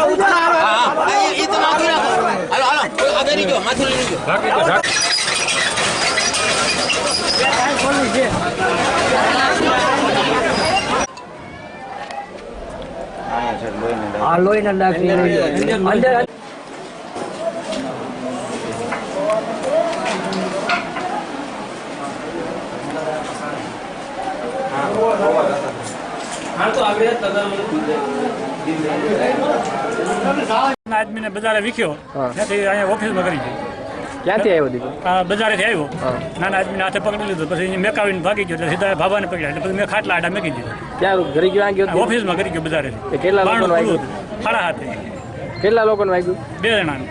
એ- એ તો નાખી રાખો. હાલો આગળ લઈ માથું લઈ જાઓ આ લોહીના ડાક અંદર આદમીને બજારે વિખ્યો ત્યાંથી અહીંયા ઓફિસમાં કરી ક્યાંથી આવ્યો દીકરો? બજારેથી આવ્યો. નાના આદમીને હાથે પકડી લીધો પછી મેકાવીને ભાગી ગયો એટલે સીધા ભાવાને પકડ્યા એટલે પછી મેં ખાટલા આડા મેકી દીધો. ક્યાં ઘરે ગયો ગયો ઓફિસમાં કરી ગયો બજારેથી. એ કેટલા લોકો સાડા હાથે. કેટલા લોકોને વાગ્યું? બે જણાને.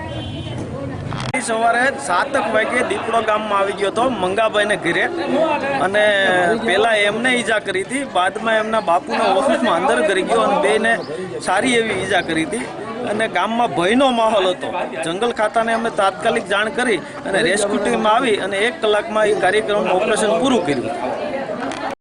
સવારે સાતક વાગે દીપડો ગામમાં આવી ગયો હતો, મંગાભાઈને ઘરે. અને પહેલા એમને ઈજા કરી હતી, બાદમાં એમના બાપુને ઓફિસમાં અંદર કરી ગયો અને બેને સારી એવી ઈજા કરી હતી. અને ગામમાં ભયનો માહોલ હતો. જંગલ ખાતાને અમે તાત્કાલિક જાણ કરી અને રેસ્ક્યુ ટીમ આવી અને એક કલાકમાં એ કાર્યક્રમનું ઓપરેશન પૂરું કર્યું.